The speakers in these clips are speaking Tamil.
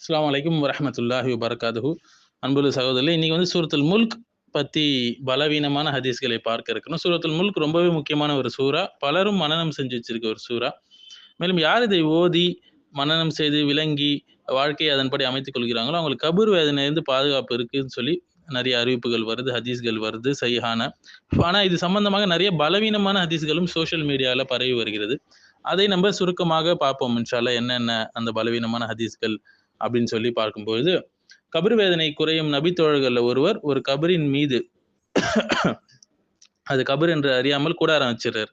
அஸ்லாம் அலைக்கும் வரமத்துல்லாஹி வரகாதுஹு அன்புள்ள சகோதரர்களே இன்னைக்கு வந்து சூரத்துல் முல்க் பற்றி பலவீனமான ஹதீஸ்களை பார்க்க இருக்கணும். சூரத்துல் முல்க் ரொம்பவே முக்கியமான ஒரு சூரா பலரும் மனனம் செஞ்சு வச்சிருக்க ஒரு சூரா மேலும் யார் இதை ஓதி மனனம் செய்து விளங்கி வாழ்க்கையை அதன்படி அமைத்துக் கொள்கிறாங்களோ அவங்களுக்கு கபூர் வேதனையிலிருந்து பாதுகாப்பு இருக்குன்னு சொல்லி நிறைய அறிவிப்புகள் வருது ஹதீஸ்கள் வருது சைஹான ஆனால் இது சம்பந்தமாக நிறைய பலவீனமான ஹதீஸ்களும் சோஷியல் மீடியாவில் பரவி வருகிறது. அதை நம்ம சுருக்கமாக பார்ப்போம். இன்ஷால்லா என்னென்ன அந்த பலவீனமான ஹதீஸ்கள் அப்படின்னு சொல்லி பார்க்கும்பொழுது கபர் வேதனை குறையும் நபித்தோழர்களில் ஒருவர் ஒரு கபரின் மீது அது கபர் என்று அறியாமல் கூடாரம் வச்சிடறார்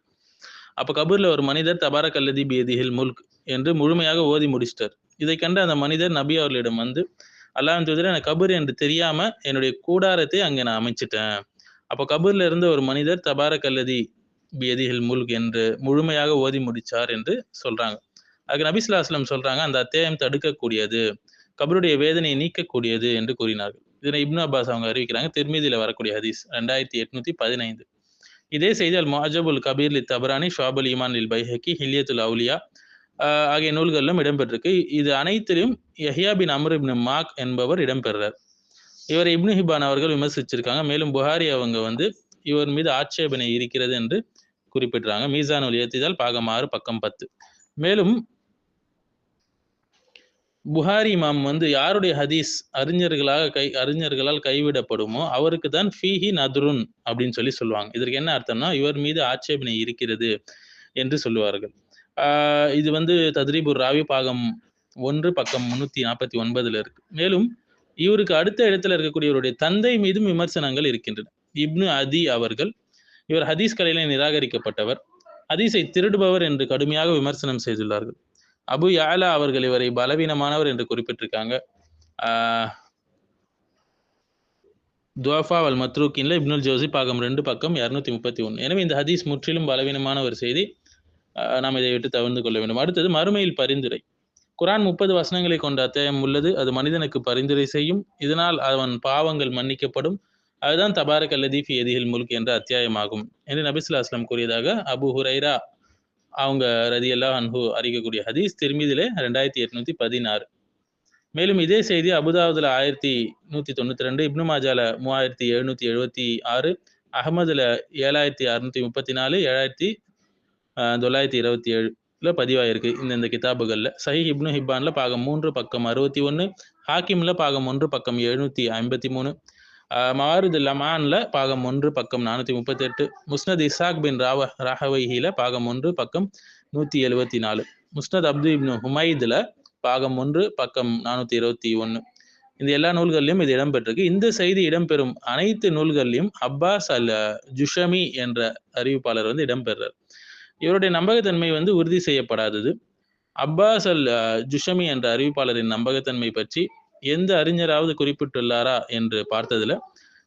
அப்ப கபூர்ல ஒரு மனிதர் தபாரக் அல்லதி பேதிஹில் முல்க் என்று முழுமையாக ஓதி முடிச்சிட்டார். இதை கண்டு அந்த மனிதர் நபி அவர்களிடம் வந்து அல்லாஹ் தூதர் எனக்கு கபூர் என்று தெரியாம என்னுடைய கூடாரத்தை அங்க நான் அமைச்சிட்டேன். அப்போ கபூர்ல இருந்த ஒரு மனிதர் தபாரக் அல்லதி பேதிஹில் முல்க் என்று முழுமையாக ஓதி முடிச்சார் என்று சொல்றாங்க. அதுக்கு நபிசுல்லாஸ்லம் சொல்றாங்க அந்த அத்தியாயம் தடுக்கக்கூடியது கபருடைய வேதனையை நீக்கக்கூடியது என்று கூறினார்கள். இதனை இப்னு அப்பாஸ் அவங்க அறிவிக்கிறாங்க திருமீதியில் வரக்கூடிய ஹதீஸ் ரெண்டாயிரத்தி எட்நூத்தி பதினைந்து. இதே செய்தியால் மாஜபுல் கபீர் லி தபரானி ஷாபுல் ஈமான் லில் பைஹக்கி ஹில்யத்துல் அவுலியா ஆகிய நூல்களிலும் இடம்பெற்றிருக்கு. இது அனைத்திலும் யஹியா பின் அமர் இப்னு மாக் என்பவர் இடம்பெறார். இவர் இப்னு ஹிபான் அவர்கள் விமர்சிச்சிருக்காங்க மேலும் புகாரி அவங்க வந்து இவர் மீது ஆட்சேபனை இருக்கிறது என்று குறிப்பிட்டாங்க மீசான் ஏத்திதால் பாகம் ஆறு பக்கம் பத்து. மேலும் புகாரி இமாம் வந்து யாருடைய ஹதீஸ் அறிஞர்களாக கை அறிஞர்களால் கைவிடப்படுமோ அவருக்கு தான் ஃபீஹி நதுருன் அப்படின்னு சொல்லி சொல்லுவாங்க. இதற்கு என்ன அர்த்தம்னா இவர் மீது ஆட்சேபனை இருக்கிறது என்று சொல்லுவார்கள். ஆஹ் இது வந்து தத்ரீபுர் ராவி பாகம் ஒன்று பக்கம் முன்னூத்தி நாற்பத்தி ஒன்பதுல இருக்கு. மேலும் இவருக்கு அடுத்த இடத்துல இருக்கக்கூடியவருடைய தந்தை மீதும் விமர்சனங்கள் இருக்கின்றன. இப்னு அதி அவர்கள் இவர் ஹதீஸ் கலையில நிராகரிக்கப்பட்டவர். ஹதீஸை திருடுபவர் என்று கடுமையாக விமர்சனம் செய்துள்ளார்கள். அபு யாலா அவர்கள் இவரை பலவீனமானவர் என்று குறிப்பிட்டிருக்காங்க. ஆஹ் துவாஃபா அல் மத்ரூக்கின்ல இப்னுல் ஜோசி பாகம் ரெண்டு பக்கம் இரநூத்தி முப்பத்தி ஒன்று எனவே இந்த ஹதீஸ் முற்றிலும் பலவீனமான ஒரு செய்தி. நாம் இதை விட்டு தவிர்த்து கொள்ள வேண்டும். அடுத்தது மறுமையில் பரிந்துரை. குரான் முப்பது வசனங்களை கொண்ட அத்தியாயம் உள்ளது. அது மனிதனுக்கு பரிந்துரை செய்யும். இதனால் அவன் பாவங்கள் மன்னிக்கப்படும். அதுதான் தபாரக் அல்லதீஃபி எதிஹில் முல்க் என்ற அத்தியாயமாகும். என்று நபிசுல்லா அஸ்லாம் கூறியதாக அபு ஹுரைரா அவங்க ரதியல்லா அன்ஹு அறிக்கக்கூடிய ஹதீஸ் திருமிதிலே ரெண்டாயிரத்தி எட்நூத்தி பதினாறு. மேலும் இதே செய்தி அபுதாபுதுல ஆயிரத்தி நூத்தி தொண்ணூத்தி ரெண்டு இப்னு மாஜால மூவாயிரத்தி எழுநூத்தி எழுபத்தி ஆறு அகமதுல ஏழாயிரத்தி அறுநூத்தி முப்பத்தி நாலு ஏழாயிரத்தி தொள்ளாயிரத்தி இருபத்தி ஏழுல பதிவாயிருக்கு இந்தந்த இந்த கிதாபுகள்ல. சஹி இப்னு ஹிப்பான்ல பாகம் மூன்று பக்கம் அறுபத்தி ஒன்று ஹாக்கிம்ல பாகம் ஒன்று பக்கம் எழுநூத்தி ஐம்பத்தி மூணு. மாறுது லமான்ல பாகம் ஒன்று பக்கம் நானூத்தி முப்பத்தி எட்டு முஸ்னத் இசாக் பின் ராவ ராஹவைஹில பாகம் ஒன்று பக்கம் நூத்தி எழுபத்தி நாலு முஸ்னத் அப்து இப்னு ஹுமைதுல பாகம் ஒன்று பக்கம் நானூத்தி இருபத்தி ஒன்று இந்த எல்லா நூல்கள்லையும் இது இடம்பெற்றிருக்கு. இந்த செய்தி இடம்பெறும் அனைத்து நூல்கள்லையும் அப்பாஸ் அல் ஜுஷமி என்ற அறிவிப்பாளர் வந்து இடம்பெறார். இவருடைய நம்பகத்தன்மை வந்து உறுதி செய்யப்படாதது. அப்பாஸ் அல் ஜுஷமி என்ற அறிவிப்பாளரின் நம்பகத்தன்மை பற்றி எந்த அறிஞராவது குறிப்பிட்டுள்ளாரா என்று பார்த்ததுல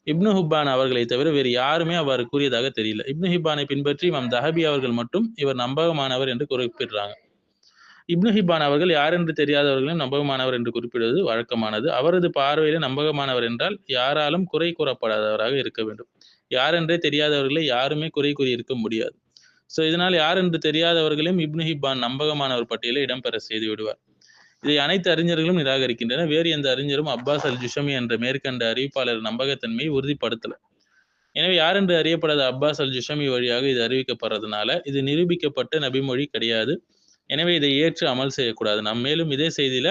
இப்னு ஹுப்பான் அவர்களை தவிர வேறு யாருமே அவர் கூறியதாக தெரியல. இப்னு ஹிப்பானை பின்பற்றி மம் தஹபி அவர்கள் மட்டும் இவர் நம்பகமானவர் என்று குறிப்பிடுறாங்க. இப்னு ஹிப்பான் அவர்கள் யார் என்று தெரியாதவர்களும் நம்பகமானவர் என்று குறிப்பிடுவது வழக்கமானது. அவரது பார்வையில நம்பகமானவர் என்றால் யாராலும் குறை கூறப்படாதவராக இருக்க வேண்டும். யார் என்றே தெரியாதவர்களை யாருமே குறை கூறி இருக்க முடியாது. ஸோ இதனால் யார் என்று தெரியாதவர்களையும் இப்னு ஹிப்பான் நம்பகமானவர் பட்டியலில் இடம்பெற செய்து விடுவார். இதை அனைத்து அறிஞர்களும் நிராகரிக்கின்றனர். வேறு எந்த அறிஞரும் அப்பாஸ் அல் ஜுஷமி என்ற மேற்கண்ட அறிவிப்பாளர் நம்பகத்தன்மையை உறுதிப்படுத்தல. எனவே யார் என்று அறியப்படாத அப்பாஸ் அல் ஜுஷமி வழியாக இது அறிவிக்கப்படுறதுனால இது நிரூபிக்கப்பட்ட நபிமொழி கிடையாது. எனவே இதை ஏற்று அமல் செய்யக்கூடாது. நாம் மேலும் இதே செய்தியில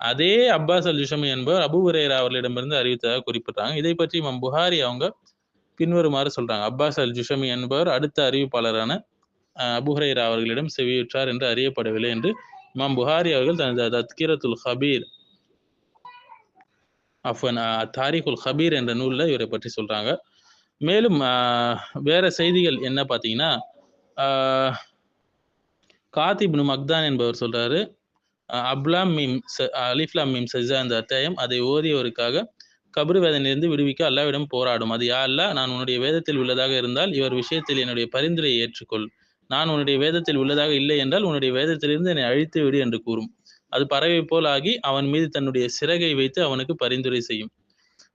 அதே அப்பாஸ் அல் ஜுஷமி என்பவர் அபு உரேரா அவர்களிடமிருந்து அறிவித்ததாக குறிப்பிட்டாங்க. இதை பற்றி மம் புகாரி அவங்க பின்வருமாறு சொல்றாங்க. அப்பாஸ் அல் ஜுஷமி என்பவர் அடுத்த அறிவிப்பாளரான அபுஹரேரா அவர்களிடம் செவியுற்றார் என்று அறியப்படவில்லை என்று இமாம் புகாரி அவர்கள் தனது தத்கிரத்துல் ஹபீர் அஃபன் தாரிகுல் ஹபீர் என்ற நூலில் இவரை பற்றி சொல்றாங்க. மேலும் வேற செய்திகள் என்ன பார்த்தீங்கன்னா காத்திப்னு மக்தான் என்பவர் சொல்றாரு. அப்லாம் மீம் அலிஃப்லாம் மீம் சஜா அந்த அத்தியாயம் அதை ஓதியவருக்காக கபரு வேதனையிலிருந்து விடுவிக்க அல்லாவிடம் போராடும். அது யா அல்லா நான் உன்னுடைய வேதத்தில் உள்ளதாக இருந்தால் இவர் விஷயத்தில் என்னுடைய பரிந்துரையை ஏற்றுக்கொள். நான் உன்னுடைய வேதத்தில் உள்ளதாக இல்லை என்றால் உன்னுடைய வேதத்திலிருந்து என்னை அழித்து விடு என்று கூறும். அது பறவை போல் ஆகி அவன் மீது தன்னுடைய சிறகை வைத்து அவனுக்கு பரிந்துரை செய்யும்.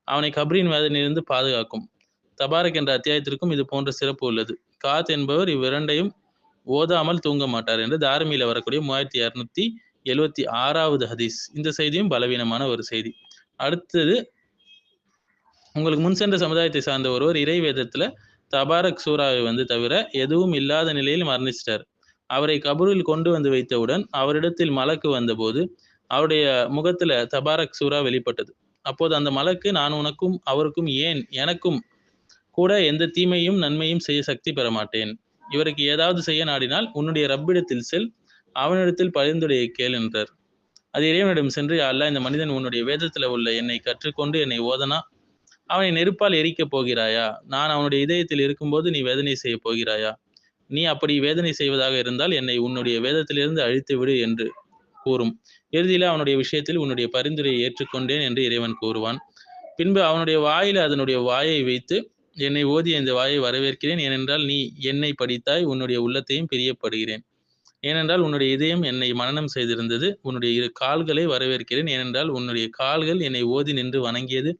அவனை கபரின் வேதனையிலிருந்து பாதுகாக்கும். தபாரக் என்ற அத்தியாயத்திற்கும் இது போன்ற சிறப்பு உள்ளது. காத் என்பவர் இவ்விரண்டையும் ஓதாமல் தூங்க மாட்டார் என்று தாரமியில வரக்கூடிய மூவாயிரத்தி இரநூத்தி எழுவத்தி ஆறாவது ஹதீஸ். இந்த செய்தியும் பலவீனமான ஒரு செய்தி. அடுத்தது உங்களுக்கு முன் சென்ற சமுதாயத்தை சார்ந்த ஒருவர் இறை வேதத்துல தபாரக் சூறாவை வந்து தவிர எதுவும் இல்லாத நிலையில் மரணிச்சிட்டார். அவரை கபூரில் கொண்டு வந்து வைத்தவுடன் அவரிடத்தில் மலக்கு வந்தபோது அவருடைய முகத்துல தபாரக் சூறா வெளிப்பட்டது. அப்போது அந்த மலக்கு நான் உனக்கும் அவருக்கும் ஏன் எனக்கும் கூட எந்த தீமையும் நன்மையும் செய்ய சக்தி பெற மாட்டேன் இவருக்கு ஏதாவது செய்ய நாடினால் உன்னுடைய ரப்பிடத்தில் செல் அவனிடத்தில் பரிந்துரையை கேள் என்றார். அது இறைவனிடம் சென்று அல்ல இந்த மனிதன் உன்னுடைய வேதத்துல உள்ள என்னை கற்றுக்கொண்டு என்னை ஓதனா அவனை நெருப்பால் எரிக்கப் போகிறாயா? நான் அவனுடைய இதயத்தில் இருக்கும்போது நீ வேதனை செய்ய போகிறாயா? நீ அப்படி வேதனை செய்வதாக இருந்தால் என்னை உன்னுடைய வேதத்திலிருந்து அழித்து விடு என்று கூறும். இறுதியில் அவனுடைய விஷயத்தில் உன்னுடைய பரிந்துரையை ஏற்றுக்கொண்டேன் என்று இறைவன் கூறுவான். பின்பு அவனுடைய வாயில் அதனுடைய வாயை வைத்து என்னை ஓதிய இந்த வாயை வரவேற்கிறேன். ஏனென்றால் நீ என்னை படித்தாய் உன்னுடைய உள்ளத்தையும் பிரியப்படுகிறேன். ஏனென்றால் உன்னுடைய இதயம் என்னை மனனம் செய்திருந்தது. உன்னுடைய இரு கால்களை வரவேற்கிறேன். ஏனென்றால் உன்னுடைய கால்கள் என்னை ஓதி நின்று வணங்கியது.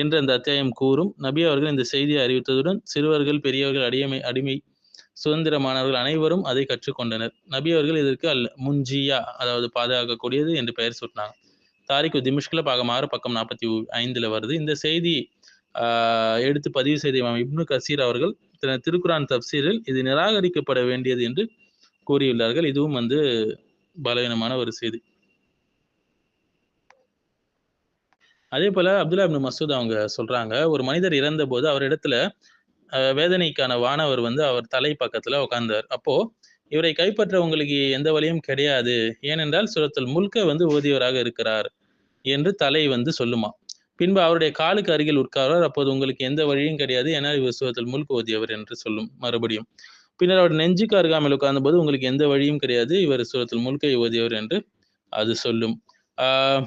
என்று அந்த அத்தியாயம் கூறும். நபி அவர்கள் இந்த செய்தியை அறிவித்ததுடன் சிறுவர்கள் பெரியவர்கள் அடிமை அடிமை சுதந்திரமானவர்கள் அனைவரும் அதை கற்றுக்கொண்டனர். நபி அவர்கள் இதற்கு அல் முன்ஜியா அதாவது பாதுகாக்கக்கூடியது என்று பெயர் சொன்னாங்க தாரிக்கு திமிஷ்கில் பாகம் ஆறு பக்கம் நாற்பத்தி ஐந்துல வருது. இந்த செய்தி எடுத்து பதிவு செய்த இமாம் இப்னு கசீர் அவர்கள் திருக்குரான் தப்சீரில் இது நிராகரிக்கப்பட வேண்டியது என்று கூறியுள்ளார்கள். இதுவும் வந்து பலவீனமான ஒரு செய்தி. அதே போல அப்துல்லா இப்னு மசூத் அவங்க சொல்றாங்க ஒரு மனிதர் இறந்த போது அவர் இடத்துல வேதனைக்கான வானவர் வந்து அவர் தலை பக்கத்துல உட்கார்ந்தார் அப்போ இவரை கைப்பற்ற உங்களுக்கு எந்த வழியும் கிடையாது. ஏனென்றால் சுரத்தில் முழுக்க வந்து ஓதியவராக இருக்கிறார் என்று தலை வந்து சொல்லுமா. பின்பு அவருடைய காலுக்கு அருகில் உட்கார்வார். அப்போது உங்களுக்கு எந்த வழியும் கிடையாது ஏன்னா இவர் சுரத்தில் முழுக்க ஓதியவர் என்று சொல்லும் மறுபடியும். பின்னர் அவர் நெஞ்சுக்கு அருகாமல் உட்கார்ந்த போது உங்களுக்கு எந்த வழியும் கிடையாது. இவர் சுரத்தில் முழுக்க ஓதியவர் என்று அது சொல்லும். ஆஹ்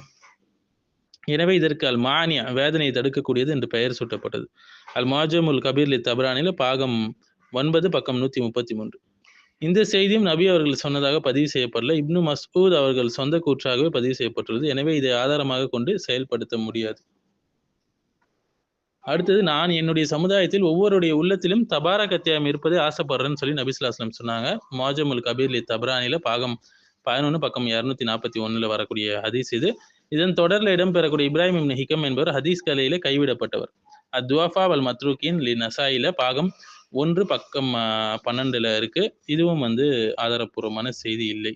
எனவே இதற்கு அல் மானியா வேதனையை தடுக்கக்கூடியது என்று பெயர் சூட்டப்பட்டது. அல் மாஜமுல் கபீர்லி தபரானில பாகம் ஒன்பது பக்கம் நூத்தி முப்பத்தி மூன்று இந்த செய்தியும் நபி அவர்கள் சொன்னதாக பதிவு செய்யப்படல. இப்னு மஸ்ஊத் அவர்கள் சொந்த கூற்றாகவே பதிவு செய்யப்பட்டுள்ளது. எனவே இதை ஆதாரமாக கொண்டு செயல்படுத்த முடியாது. அடுத்தது நான் என்னுடைய சமுதாயத்தில் ஒவ்வொருடைய உள்ளத்திலும் தபாரக் அத்தியாயம் இருப்பதை ஆசைப்படுறேன்னு சொல்லி நபிசுல்லாஸ்லம் சொன்னாங்க. மாஜமுல் கபீர்லி தபரானில பாகம் பதினொன்று பக்கம் இரநூத்தி நாற்பத்தி ஒண்ணுல வரக்கூடிய ஹதீஸ் இது. இதன் தொடரில் இடம்பெறக்கூடிய இப்ராஹிம் இப்னு ஹிக்கம் என்பவர் ஹதீஸ் கலையில கைவிடப்பட்டவர். அத்வாஃபா வல் மத்ரூக்கின் லி நசாயில பாகம் ஒன்று பக்கம் பன்னெண்டுல இருக்கு. இதுவும் வந்து ஆதாரப்பூர்வமான செய்தி இல்லை.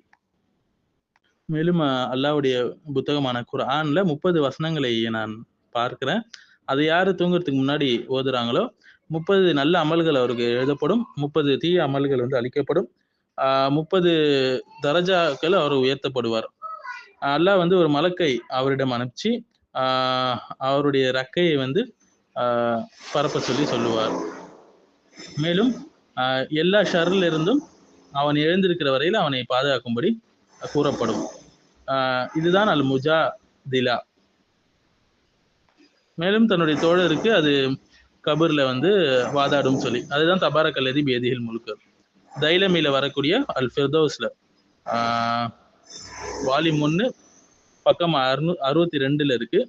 மேலும் அல்லாவுடைய புத்தகமான குர்ஆன்ல முப்பது வசனங்களை நான் பார்க்கிறேன். அதை யாரு தூங்குறதுக்கு முன்னாடி ஓதுறாங்களோ முப்பது நல்ல அமல்கள் அவருக்கு எழுதப்படும். முப்பது தீய அமல்கள் வந்து அளிக்கப்படும். ஆஹ், முப்பது தரஜாக்கள் அவர் உயர்த்தப்படுவார். அல்லாஹ் வந்து ஒரு மலக்கை அவரிடம் அனுப்பிச்சு அவருடைய ரக்கையை வந்து பரப்ப சொல்லி சொல்லுவார். மேலும் எல்லா ஷர்ல இருந்தும் அவன் எழுந்திருக்கிற வரையில் அவனை பாதுகாக்கும்படி கூறப்படும். இதுதான் அல் முஜா திலா மேலும் தன்னுடைய தோழருக்கு அது கபூர்ல வந்து வாதாடும் சொல்லி அதுதான் தபாரக்கல்லதி பேதிகள் முழுக்க தைலமில வரக்கூடிய அல் ஃபிர்தோஸ்ல. வால்யூம் ஒன்று பக்கம் அறுநூ அறுபத்தி ரெண்டில் இருக்கு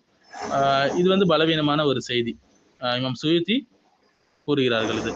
இது வந்து பலவீனமான ஒரு செய்தி. இமாம் சுயுத்தி கூறுகிறார்கள் இது.